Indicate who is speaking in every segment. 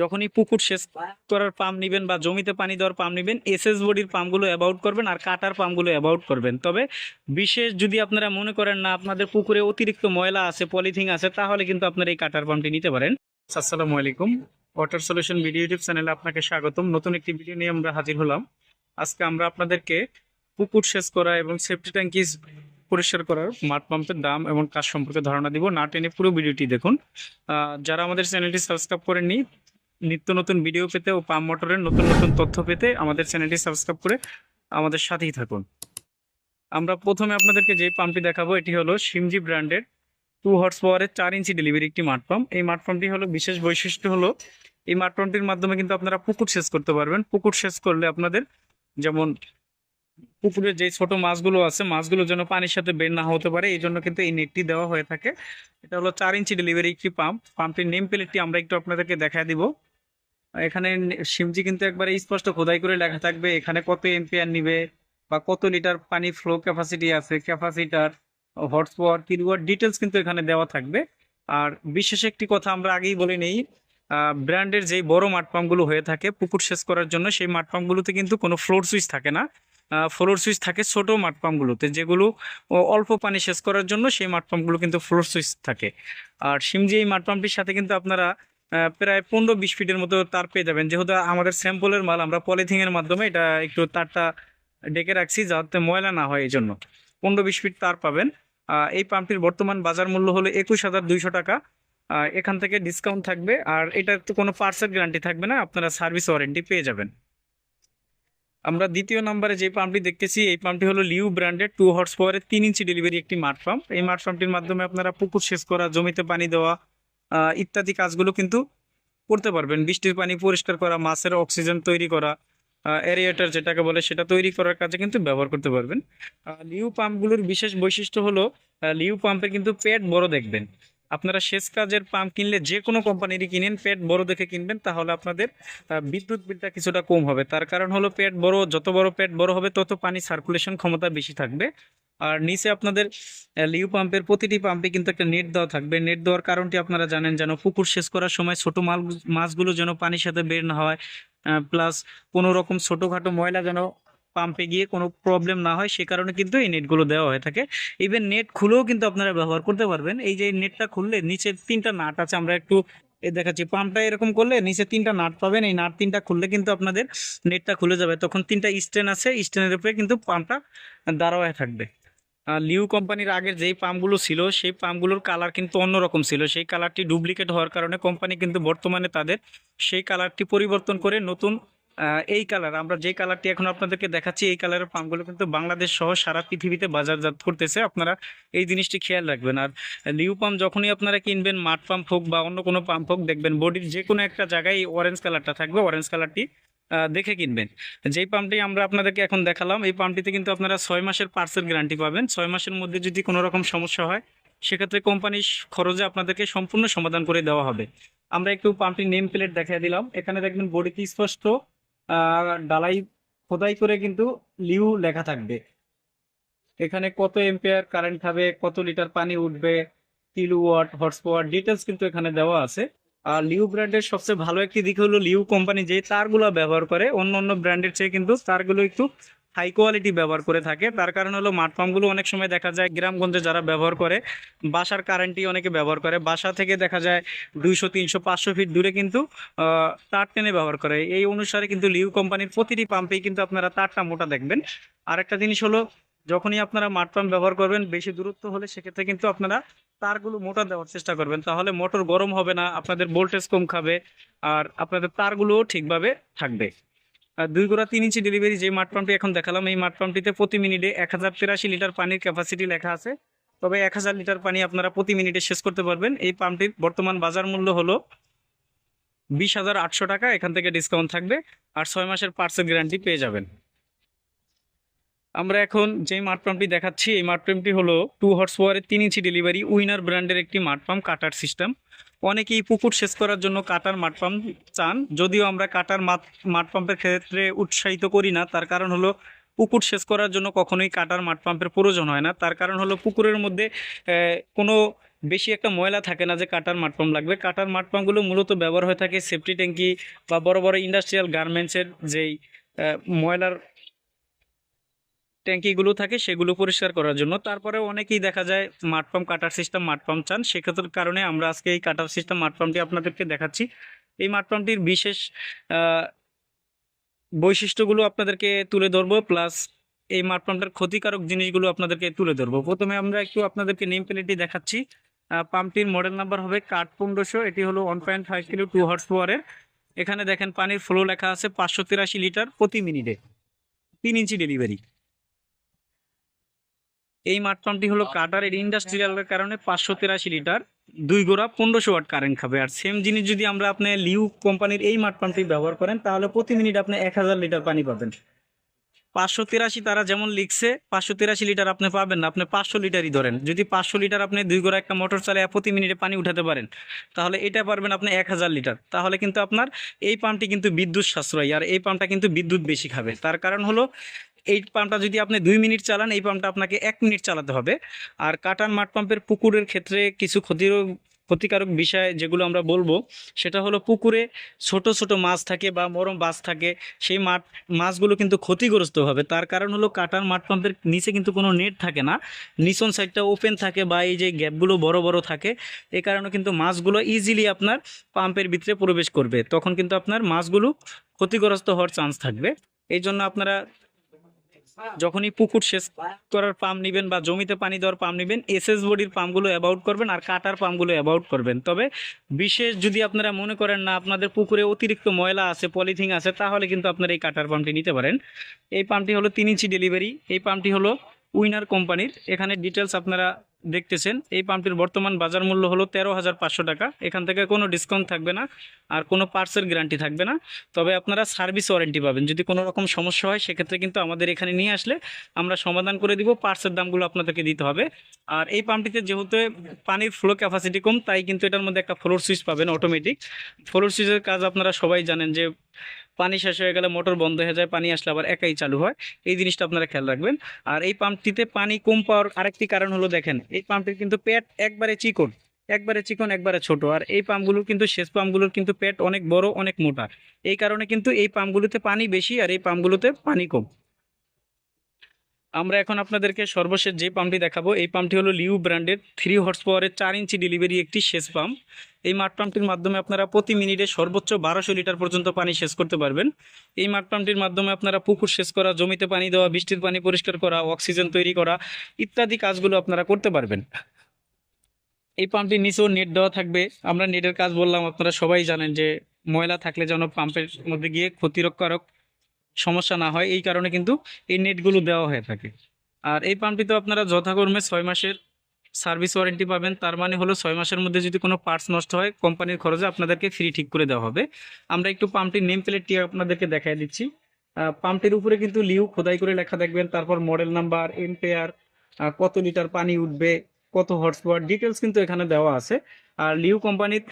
Speaker 1: যখনই পুকুর সেচ করার পাম্প নেবেন বা জমিতে পানি দেওয়ার পাম্প নেবেন এসএস বডির পাম্পগুলো অ্যাবাউট করবেন আর কাটার পাম্পগুলো অ্যাবাউট করবেন। তবে বিশেষ যদি আপনারা মনে করেন না আপনাদের পুকুরে অতিরিক্ত ময়লা আছে পলিথিন আছে, তাহলে কিন্তু আপনারা এই কাটার পাম্পটি নিতে পারেন। আসসালামু আলাইকুম। ওয়াটার সলিউশন ভিডিও ইউটিউব চ্যানেলে আপনাকে স্বাগতম। নতুন একটি ভিডিও নিয়ে আমরা হাজির হলাম। আজকে আমরা আপনাদেরকে পুকুর সেচ করা এবং সেফটি ট্যাঙ্কি পরিষ্কার করার মাঠ পাম্পের দাম এবং কাজ সম্পর্কে ধারণা দিব। না টেনে পুরো ভিডিওটি দেখুন। যারা আমাদের চ্যানেলটি সাবস্ক্রাইব করেননি নিত্য নতুন ভিডিও পেতে ও পাম মোটরের নতুন নতুন তথ্য পেতে আমাদের চ্যানেলটি সাবস্ক্রাইব করে আমাদের সাথেই থাকুন। আমরা প্রথমে আপনাদেরকে যে পাম্পটি দেখাবো, এটি হলো সিমজি ব্র্যান্ডের টু হর্স পাওয়ারের চার ইঞ্চি ডেলিভারি একটি মাঠ পাম্প এই মাঠ পাম্পটি হলো বিশেষ বৈশিষ্ট্য হলো, এই মাঠ পাম্পটির মাধ্যমে কিন্তু আপনারা পুকুর সেচ করতে পারবেন। পুকুর সেচ করলে আপনাদের যেমন পুকুরের যে ছোট মাছগুলো আছে, মাছগুলো যেন পানির সাথে বের না হতে পারে, এই জন্য কিন্তু এই নেটটি দেওয়া হয়ে থাকে। এটা হলো চার ইঞ্চি ডেলিভারি একটি পাম্প পাম্পটির নেম প্লেটটি আমরা একটু আপনাদেরকে দেখা দিব। এখানে সিমজি কিন্তু একবারে স্পষ্ট খোদাই করে লেখা থাকবে, এখানে কত এম্পিয়ার নিবে বা কত লিটার পানি ফ্লো ক্যাপাসিটি আছে capacitor horse power kilowatt details কিন্তু এখানে দেওয়া থাকবে। আর বিশেষ একটি কথা আমরা আগেই বলে নেই ব্র্যান্ডের যেই বড় মাঠ পাম্পগুলো হয়ে থাকে, পুকুর সেচ করার জন্য সেই মাঠ পাম্পগুলোতে কিন্তু কোনো ফ্লোর সুইচ থাকে না। ফ্লোর সুইচ থাকে ছোট মাঠ পাম্পগুলোতে যেগুলো অল্প পানি সেচ করার জন্য সেই মাঠ পাম্পগুলো কিন্তু ফ্লোর সুইচ থাকে। আর সিমজি এই মাঠ পাম্পটির সাথে কিন্তু আপনারা প্রায় পনেরো বিশ ফিটের মতো তার পেয়ে যাবেন। যেহেতু আমাদের স্যাম্পলের মাল, আমরা পলিথিনের মাধ্যমে এটা একটু তারটা ডেকে রাখছি যাতে ময়লা না হয় এই জন্য পনেরো বিশ ফিট তার পাবেন। এই পাম্পটির বর্তমান বাজার মূল্য হলো একুশ হাজার দুইশো টাকা। এখান থেকে ডিসকাউন্ট থাকবে। আর এটার তো কোনো পার্সেল গ্যারান্টি থাকবে না, আপনারা সার্ভিস ওয়ারেন্টি পেয়ে যাবেন। আমরা দ্বিতীয় নম্বরে যে পাম্পটি দেখতেছি, এই পাম্পটি হলো লিউ ব্র্যান্ডের টু হর্স পাওয়ারের তিন ইঞ্চি ডেলিভারি একটি মাঠ পাম্প এই মাঠ পাম্পটির মাধ্যমে আপনারা পুকুর সেচ করা, জমিতে পানি দেওয়া ইত্যাদি কাজগুলো কিন্তু করতে পারবেন। বৃষ্টির পানি পরিষ্কার করা, মাছের অক্সিজেন তৈরি করা এরিয়েটার যেটাকে বলে সেটা তৈরি করার কাজে কিন্তু ব্যবহার করতে পারবেন। লিউ পাম্পগুলোর বিশেষ বৈশিষ্ট্য হলো লিউ পাম্পে কিন্তু পেট বড় দেখবেন। আপনারা সেচ কাজের পাম্প কিনলে যে কোনো কোম্পানিরই কিনেন, পেট বড় দেখে কিনবেন, তাহলে আপনাদের বিদ্যুৎ বিলটা কিছুটা কম হবে। তার কারণ হলো পেট বড়, যত বড় পেট বড় হবে, তত পানি সার্কুলেশন ক্ষমতা বেশি থাকবে। আর নিচে আপনাদের লিউ পাম্পের প্রতিটি পাম্পে কিন্তু একটা নেট দেওয়া থাকবে। নেট দেওয়ার কারণটি আপনারা জানেন যেন পুকুর শেষ করার সময় ছোট মাল, মাছগুলো যেন পানির সাথে বের না হয়। প্লাস কোনো রকম ছোটোখাটো ময়লা যেন পাম্পে গিয়ে কোনো প্রবলেম না হয়, সে কারণে কিন্তু এই নেটগুলো দেওয়া হয়ে থাকে। ইভেন নেট খুলেও কিন্তু আপনারা ব্যবহার করতে পারবেন। এই যে নেটটা খুললে নিচে তিনটা নাট আছে, আমরা একটু এ দেখাচ্ছি। পাম্পটা এরকম করলে নিচে তিনটা নাট পাবেন। এই নাট তিনটা খুললে কিন্তু আপনাদের নেটটা খুলে যাবে। তখন তিনটা স্ট্যান্ড আছে স্ট্যান্ডের উপরে কিন্তু পাম্পটা দাঁড়া থাকবে। আর লিউ কোম্পানির আগের যেই পাম্পগুলো ছিল, সেই পাম্পগুলোর কালার কিন্তু অন্যরকম ছিল। সেই কালারটি ডুপ্লিকেট হওয়ার কারণে কোম্পানি কিন্তু বর্তমানে তাদের সেই কালারটি পরিবর্তন করে নতুন এই কালার আমরা যে কালারটি এখন আপনাদেরকে দেখাচ্ছি, এই কালারের পাম্পগুলো কিন্তু বাংলাদেশ সহ সারা পৃথিবীতে বাজারজাত করতেছে। আপনারা এই জিনিসটি খেয়াল রাখবেন। আর লিউ পাম্প যখনই আপনারা কিনবেন মাঠ পাম্প হোক বা অন্য কোনো পাম্প হোক, দেখবেন বডির যে কোনো একটা জায়গায় এই অরেঞ্জ কালারটা থাকবে অরেঞ্জ কালারটি দেখে কিনবেন। যেই পাম্পটি আমরা আপনাদেরকে এখন দেখালাম, এই পাম্পটিতে কিন্তু আপনারা ছয় মাসের পার্সেল গ্যারান্টি পাবেন। ছয় মাসের মধ্যে যদি কোনো রকম সমস্যা হয়, সেক্ষেত্রে কোম্পানির খরচে আপনাদেরকে সম্পূর্ণ সমাধান করে দেওয়া হবে। আমরা একটু পাম্পটির নেম প্লেট দেখিয়ে দিলাম। এখানে দেখবেন বডিতে স্পষ্ট। ডালাই খোদাই করে কিন্তু লিউ লেখা থাকবে। এখানে কত এম্পিয়ার কারেন্ট খাবে, কত লিটার পানি উঠবে kilowatt horsepower details কিন্তু এখানে দেওয়া আছে। আর লিউ ব্র্যান্ডের সবচেয়ে ভালো একটি দিক হলো লিউ কোম্পানি যে তারগুলো ব্যবহার করে। অন্য অন্য ব্র্যান্ডের চেয়ে কিন্তু তারগুলো একটু হাই কোয়ালিটি ব্যবহার করে থাকে। তার কারণ হলো মাঠ পাম্পগুলো অনেক সময় দেখা যায় গ্রামগঞ্জে যারা ব্যবহার করে, বাসার কারেন্টই অনেকে ব্যবহার করে। বাসা থেকে দেখা যায় দুইশো, তিনশো, পাঁচশো ফিট দূরে কিন্তু তার টেনে ব্যবহার করে। এই অনুসারে কিন্তু লিউ কোম্পানির প্রতিটি পাম্পেই কিন্তু আপনারা তারটা মোটা দেখবেন। আর একটা জিনিস হলো, যখনই আপনারা মাঠ পাম্প ব্যবহার করবেন, বেশি দূরত্ব হলে সেক্ষেত্রে কিন্তু আপনারা তারগুলো মোটা দেওয়ার চেষ্টা করবেন। তাহলে মোটর গরম হবে না, আপনাদের ভোল্টেজ কম খাবে, আর আপনাদের তারগুলোও ঠিকভাবে থাকবে। দুই গোড়া তিন ইঞ্চি ডেলিভারি যে মাঠ পাম্পটি এখন দেখালাম, এই মাঠ পাম্পটিতে প্রতি মিনিটে এক হাজার তিরাশি লিটার পানির ক্যাপাসিটি লেখা আছে। তবে এক হাজার লিটার পানি আপনারা প্রতি মিনিটে শেষ করতে পারবেন। এই পাম্পটির বর্তমান বাজার মূল্য হলো বিশ হাজার আটশো টাকা, এখান থেকে ডিসকাউন্ট থাকবে। আর ছয় মাসের পার্সেল গ্যারান্টি পেয়ে যাবেন। আমরা এখন যে মাঠ পাম্পটি দেখাচ্ছি, এই মাঠ পাম্পটি হলো টু হর্স পাওয়ারের তিন ইঞ্চি ডেলিভারি উইনার ব্র্যান্ডের একটি মাঠ পাম্প, কাটার সিস্টেম অনেকেই পুকুর শেষ করার জন্য কাটার মাঠ পাম্প চান। যদিও আমরা কাটার মাঠ পাম্পের ক্ষেত্রে উৎসাহিত করি না, তার কারণ হলো পুকুর শেষ করার জন্য কখনোই কাটার মাঠ পাম্পের প্রয়োজন হয় না। তার কারণ হলো পুকুরের মধ্যে কোনো বেশি একটা ময়লা থাকে না যে কাটার মাঠ পাম্প লাগবে। কাটার মাঠ পাম্পগুলো মূলত ব্যবহার হয়ে থাকে সেফটি ট্যাঙ্কি বা বড় বড় ইন্ডাস্ট্রিয়াল গার্মেন্টসের যেই ময়লার ট্যাঙ্কিগুলো থাকে সেগুলো পরিষ্কার করার জন্য। তারপরে অনেকেই দেখা যায় মাঠ পাম্প কাটার সিস্টেম মাঠ পাম্প চান। সেক্ষেত্রে কারণে আমরা আজকে এই কাটার সিস্টেম মাঠ পাম্পটি আপনাদেরকে দেখাচ্ছি। এই মাঠ পাম্পটির বিশেষ বৈশিষ্ট্যগুলো আপনাদেরকে তুলে ধরবো প্লাস এই মাঠ ক্ষতিকারক জিনিসগুলো আপনাদেরকে তুলে ধরবো। প্রথমে আমরা একটু আপনাদেরকে নেম প্লেটটি দেখাচ্ছি। পাম্পটির মডেল নাম্বার হবে কাঠ পনেরোশো এটি হলো one point five kilo two horse পাওয়ারের এখানে দেখেন পানির ফ্লো লেখা আছে পাঁচশো তিরাশি লিটার প্রতি মিনিটে তিন ইঞ্চি ডেলিভারি এই মাঠ পাম্পটি হলো কাটারের ইন্ডাস্ট্রিয়ালের কারণে পাঁচশো তিরাশি লিটার দুই গোড়া পনেরোশো ওয়াট কারেন্ট খাবে। আর সেম জিনিস যদি আমরা আপনি লিউ কোম্পানির এই মাঠ পাম্পটি ব্যবহার করেন তাহলে প্রতি মিনিট আপনি এক হাজার লিটার পানি পাবেন। পাঁচশো তিরাশি তারা যেমন লিখছে পাঁচশো তিরাশি লিটার আপনি পাবেন না আপনি পাঁচশো লিটারই ধরেন। যদি পাঁচশো লিটার আপনি দুই গোড়া একটা মোটর চালিয়ে প্রতি মিনিটে পানি উঠাতে পারেন তাহলে এটা পারবেন আপনি এক হাজার লিটার। তাহলে কিন্তু আপনার এই পাম্পটি কিন্তু বিদ্যুৎ সাশ্রয়ী আর এই পাম্পটা কিন্তু বিদ্যুৎ বেশি খাবে। তার কারণ হলো এই পাম্পটা যদি আপনি দুই মিনিট চালান, এই পাম্পটা আপনাকে এক মিনিট চালাতে হবে। আর কাটান মাঠ পাম্পের পুকুরের ক্ষেত্রে কিছু ক্ষতির ক্ষতিকারক বিষয় যেগুলো আমরা বলব, সেটা হলো পুকুরে ছোট ছোট মাছ থাকে বা মরম বাস থাকে, সেই মাঠ, মাছগুলো কিন্তু ক্ষতিগ্রস্ত হবে। তার কারণ হলো কাটার মাঠ পাম্পের নিচে কিন্তু কোনো নেট থাকে না, নিচন সাইডটা ওপেন থাকে বা এই যে গ্যাপগুলো বড় বড় থাকে এই কারণে কিন্তু মাছগুলো ইজিলি আপনার পাম্পের ভিতরে প্রবেশ করবে। তখন কিন্তু আপনার মাছগুলো ক্ষতিগ্রস্ত হওয়ার চান্স থাকবে। এই জন্য আপনারা যখনই পুকুর সেচ করার পাম্প নেবেন বা জমিতে পানি দেওয়ার পাম্প নেবেন এসএস বডির পাম্পগুলো অ্যাবাউট করবেন আর কাটার পাম্পগুলো অ্যাবাউট করবেন। তবে বিশেষ যদি আপনারা মনে করেন না আপনাদের পুকুরে অতিরিক্ত ময়লা আছে পলিথিন আছে, তাহলে কিন্তু আপনারা এই কাটার পাম্পটি নিতে পারেন। এই পাম্পটি হলো তিন ইঞ্চি ডেলিভারি এই পাম্পটি হলো উইনার কোম্পানির এখানে ডিটেলস আপনারা দেখতেছেন, এই পাম্পটির বর্তমান বাজার মূল্য হলো তেরো হাজার পাঁচশো টাকা। এখান থেকে কোনো ডিসকাউন্ট থাকবে না, আর কোনো পার্সের গ্যারান্টি থাকবে না। তবে আপনারা সার্ভিস ওয়ারেন্টি পাবেন। যদি কোনো রকম সমস্যা হয়, সেক্ষেত্রে কিন্তু আমাদের এখানে নিয়ে আসলে আমরা সমাধান করে দিব পার্সের দামগুলো আপনাদেরকে দিতে হবে। আর এই পাম্পটিতে যেহেতু পানির ফ্লো ক্যাপাসিটি কম, তাই কিন্তু এটার মধ্যে একটা ফ্লোর সুইচ পাবেন অটোমেটিক ফ্লোর সুইচের কাজ আপনারা সবাই জানেন যে পানি শেষ হয়ে গেলে মোটর বন্ধ হয়ে যায়, পানি আসলে আবার একাই চালু হয়। এই জিনিসটা আপনারা খেয়াল রাখবেন। আর এই পাম্পটিতে পানি কম পাওয়ার আরেকটি কারণ হলো, দেখেন, এই পাম্পটির কিন্তু পেট একবারে চিকন একবারে চিকন, একবারে ছোট। আর এই পাম্পগুলোর কিন্তু, শেষ পাম্পগুলোর কিন্তু পেট অনেক বড়, অনেক মোটা। এই কারণে কিন্তু এই পাম্পগুলোতে পানি বেশি আর এই পাম্পগুলোতে পানি কম। আমরা এখন আপনাদেরকে সর্বশেষ যে পাম্পটি দেখাবো, এই পাম্পটি হলো লিউ ব্র্যান্ডের থ্রি হর্স পাওয়ারের চার ইঞ্চি ডেলিভারি একটি সেচ পাম্প। এই মাঠ পাম্পটির মাধ্যমে আপনারা প্রতি মিনিটে সর্বোচ্চ বারোশো লিটার পর্যন্ত পানি সেচ করতে পারবেন। এই মাঠ পাম্পটির মাধ্যমে আপনারা পুকুর সেচ করা, জমিতে পানি দেওয়া, বৃষ্টির পানি পরিষ্কার করা, অক্সিজেন তৈরি করা ইত্যাদি কাজগুলো আপনারা করতে পারবেন। এই পাম্পটির নিচেও নেট দেওয়া থাকবে। আমরা নেটের কাজ বললাম, আপনারা সবাই জানেন যে ময়লা থাকলে যেন পাম্পের মধ্যে গিয়ে ক্ষতিরকারক সমস্যা না হয়, এই কারণে কিন্তু এই নেটগুলো দেওয়া হয়ে থাকে। আর এই পাম্পটিতে আপনারা যথাকর্মে ছয় মাসের সার্ভিস ওয়ারেন্টি পাবেন, তার মানে হলো ছয় মাসের মধ্যে যদি কোনো পার্টস নষ্ট হয়, কোম্পানির খরচে আপনাদেরকে ফ্রি ঠিক করে দেওয়া হবে। আমরা একটু পাম্পটির নেম প্লেটটি আপনাদেরকে দেখাই দিচ্ছি। পাম্পটির উপরে কিন্তু লিউ, খোদাই করে লেখা দেখবেন, তারপর মডেল নাম্বার, এম্পেয়ার কত লিটার পানি উঠবে, কত হর্স পাওয়ার ডিটেলস কিন্তু এখানে দেওয়া আছে। আর লিউ কোম্পানির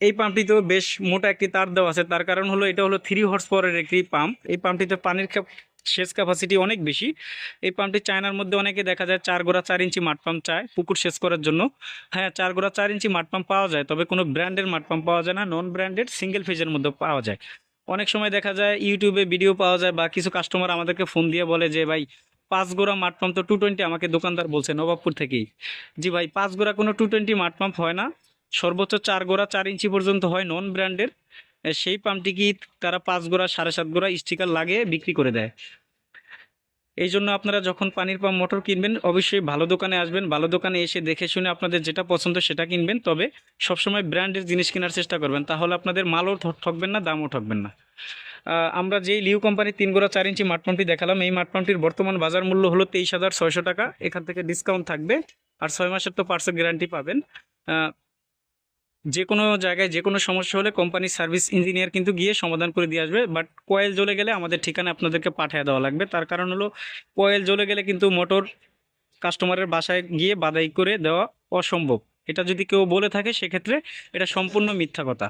Speaker 1: এই পাম্পটিতেও বেশ মোটা একটি তার দেওয়া আছে। তার কারণ হলো, এটা হলো থ্রি হর্স পাওয়ারের একটি পাম্প এই পাম্পটিতে পানির সেচ ক্যাপাসিটি অনেক বেশি। এই পাম্পটি চায়নার মধ্যে অনেকে দেখা যায় চার গোড়া চার ইঞ্চি মাঠ পাম্প চায় পুকুর সেচ করার জন্য। হ্যাঁ চার গোড়া চার ইঞ্চি মাঠ পাম্প পাওয়া যায়, তবে কোনো ব্র্যান্ডের মাঠ পাম্প পাওয়া যায় না নন ব্র্যান্ডেড সিঙ্গেল ফেজের মধ্যে পাওয়া যায়। অনেক সময় দেখা যায় ইউটিউবে ভিডিও পাওয়া যায় বা কিছু কাস্টমার আমাদেরকে ফোন দিয়ে বলে যে, ভাই, পাঁচ গোড়া মাঠ পাম্প তো টু টোয়েন্টি আমাকে দোকানদার বলছে নবাবপুর থেকেই। জি ভাই, পাঁচ গোড়া কোনো টু টোয়েন্টি মাঠ পাম্প হয় না। সর্বোচ্চ চার গোড়া চার ইঞ্চি পর্যন্ত হয় নন ব্র্যান্ডের। সেই পাম্পটি কি তারা পাঁচ গোড়া, সাড়ে সাত গোড়া স্টিকার লাগিয়ে বিক্রি করে দেয়? এই জন্য আপনারা যখন পানির পাম্প মোটর কিনবেন, অবশ্যই ভালো দোকানে আসবেন। ভালো দোকানে এসে দেখে শুনে আপনাদের যেটা পছন্দ সেটা কিনবেন। তবে সবসময় ব্র্যান্ডের জিনিস কেনার চেষ্টা করবেন। তাহলে আপনাদের মালও ঠক- ঠকবেন না, দামও ঠকবেন না। আমরা যেই লিউ কোম্পানির তিন গোড়া, চার ইঞ্চি মাঠ পাম্পটি দেখালাম, এই মাঠ পাম্পটির বর্তমান বাজার মূল্য হলো তেইশ হাজার ছয়শো টাকা। এখান থেকে ডিসকাউন্ট থাকবে। আর ছয় মাসের তো পার্সেল গ্যারান্টি পাবেন। যে কোনো জায়গায় যে কোনো সমস্যা হলে কোম্পানির সার্ভিস ইঞ্জিনিয়ার কিন্তু গিয়ে সমাধান করে দিয়ে আসবে। বাট কয়েল জ্বলে গেলে আমাদের ঠিকানা আপনাদেরকে পাঠিয়ে দেওয়া লাগবে। তার কারণ হলো কয়েল জ্বলে গেলে কিন্তু মোটর কাস্টমারের বাসায় গিয়ে বাদাই করে দেওয়া অসম্ভব। এটা যদি কেউ বলে থাকে, সেক্ষেত্রে এটা সম্পূর্ণ মিথ্যা কথা।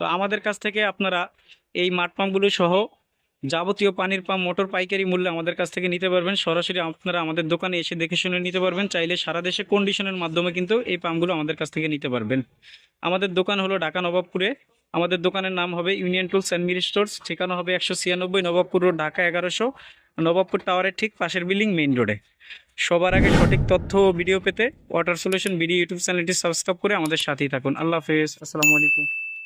Speaker 1: তো আমাদের কাছ থেকে আপনারা এই মাঠ পাম্পগুলো সহ যাবতীয় পানির পাম্প, মোটর পাইকারি মূল্যে আমাদের কাছ থেকে নিতে পারবেন। সরাসরি আপনারা আমাদের দোকানে এসে দেখে শুনে নিতে পারবেন। চাইলে সারা দেশে কন্ডিশনের মাধ্যমে কিন্তু এই পাম্পগুলো আমাদের কাছ থেকে নিতে পারবেন। আমাদের দোকান হলো ঢাকা নবাবপুরে। আমাদের দোকানের নাম হবে union tools and mill stores ঠিকানা হবে একশো ছিয়ানব্বই নবাবপুর রোড, ঢাকা এগারোশো। নবাবপুর টাওয়ারের ঠিক পাশের বিল্ডিং মেইন রোডে। সবার আগে সঠিক তথ্য ও ভিডিও পেতে ওয়াটার সলিউশন ভিডিও ইউটিউব চ্যানেলটি সাবস্ক্রাইব করে আমাদের সাথেই থাকুন। আল্লাহ হাফেজ। আসসালামু আলাইকুম।